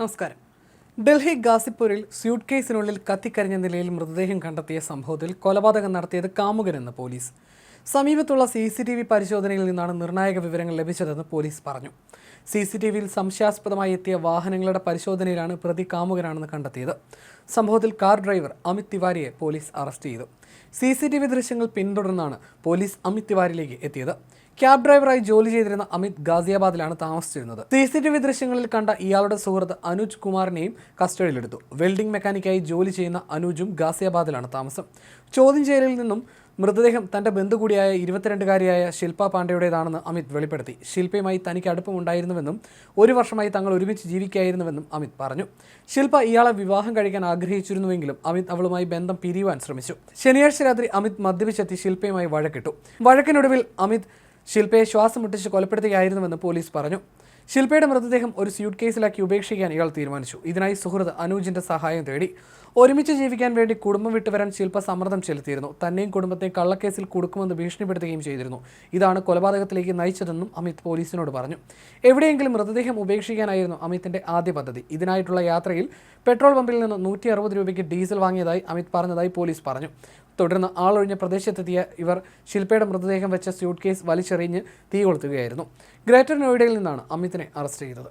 നമസ്കാരം. ഡൽഹി ഗാസിപ്പൂരിൽ സ്യൂട്ട് കേസിനുള്ളിൽ കത്തിക്കരിഞ്ഞ നിലയിൽ മൃതദേഹം കണ്ടെത്തിയ സംഭവത്തിൽ കൊലപാതകം നടത്തിയത് കാമുകനെന്ന് പോലീസ്. സമീപത്തുള്ള സി സി ടി വി പരിശോധനയിൽ നിന്നാണ് നിർണായക വിവരങ്ങൾ ലഭിച്ചതെന്ന് പോലീസ് പറഞ്ഞു. സി സി ടി വിയിൽ സംശയാസ്പദമായി എത്തിയ വാഹനങ്ങളുടെ പരിശോധനയിലാണ് പ്രതി കാമുകനാണെന്ന് കണ്ടെത്തിയത്. സംഭവത്തിൽ കാർ ഡ്രൈവർ അമിത് തിവാരിയെ പോലീസ് അറസ്റ്റ് ചെയ്തു. സി സി ടി വി ദൃശ്യങ്ങൾ പിന്തുടർന്നാണ് പോലീസ് അമിത് തിവാരിയിലേക്ക് എത്തിയത്. ക്യാബ് ഡ്രൈവറായി ജോലി ചെയ്തിരുന്ന അമിത് ഗാസിയാബാദിലാണ് താമസിച്ചിരുന്നത്. സി സി ടി വി ദൃശ്യങ്ങളിൽ കണ്ട ഇയാളുടെ സുഹൃത്ത് അനുജ് കുമാറിനെയും കസ്റ്റഡിയിലെടുത്തു. വെൽഡിംഗ് മെക്കാനിക്കായി ജോലി ചെയ്യുന്ന അനുജും ഗാസിയാബാദിലാണ് താമസം. ചോദ്യം ചെയ്യലിൽ നിന്നും മൃതദേഹം തന്റെ ബന്ധു കൂടിയായ ഇരുപത്തിരണ്ടുകാരിയായ ശില്പ പാണ്ഡയുടേതാണെന്ന് അമിത് വെളിപ്പെടുത്തി. ശില്പയുമായി തനിക്ക് അടുപ്പമുണ്ടായിരുന്നുവെന്നും ഒരു വർഷമായി തങ്ങൾ ഒരുമിച്ച് ജീവിക്കായിരുന്നുവെന്നും അമിത് പറഞ്ഞു. ശില്പ ഇയാളെ വിവാഹം കഴിക്കാൻ ആഗ്രഹിച്ചിരുന്നുവെങ്കിലും അമിത് അവളുമായി ബന്ധം പിരിയുവാൻ ശ്രമിച്ചു. ശനിയാഴ്ച രാത്രി അമിത് മദ്യപിച്ചെത്തി ശില്പയുമായി വഴക്കിട്ടു. വഴക്കിനൊടുവിൽ അമിത് ശില്പയെ ശ്വാസം മുട്ടിച്ച് കൊലപ്പെടുത്തുകയായിരുന്നുവെന്ന് പോലീസ് പറഞ്ഞു. ശില്പയുടെ മൃതദേഹം ഒരു സ്യൂട്ട് കേസിലാക്കി ഉപേക്ഷിക്കാൻ ഇയാൾ തീരുമാനിച്ചു. ഇതിനായി സുഹൃത്ത് അനൂജിന്റെ സഹായം തേടി ഒരുമിച്ച് ജീവിക്കാൻ വേണ്ടി കുടുംബം വിട്ടുവരാൻ ശില്പ സമ്മർദ്ദം ചെലുത്തിയിരുന്നു. തന്നെയും കുടുംബത്തെയും കള്ളക്കേസിൽ കൊടുക്കുമെന്ന് ഭീഷണിപ്പെടുത്തുകയും ചെയ്തിരുന്നു. ഇതാണ് കൊലപാതകത്തിലേക്ക് നയിച്ചതെന്നും അമിത് പോലീസിനോട് പറഞ്ഞു. എവിടെയെങ്കിലും മൃതദേഹം ഉപേക്ഷിക്കാനായിരുന്നു അമിത്തിന്റെ ആദ്യ പദ്ധതി. ഇതിനായിട്ടുള്ള യാത്രയിൽ പെട്രോൾ പമ്പിൽ നിന്ന് നൂറ്റി അറുപത് രൂപയ്ക്ക് ഡീസൽ വാങ്ങിയതായി അമിത് പറഞ്ഞതായി പോലീസ് പറഞ്ഞു. തുടർന്ന് ആളൊഴിഞ്ഞ പ്രദേശത്തെത്തിയ ഇവർ ശില്പയുടെ മൃതദേഹം വെച്ച സ്യൂട്ട് കേസ് വലിച്ചെറിഞ്ഞ് തീ കൊളുത്തുകയായിരുന്നു ഗ്രേറ്റർ നോയിഡയിൽ നിന്നാണ് അമിതിനെ അറസ്റ്റ് ചെയ്തത്.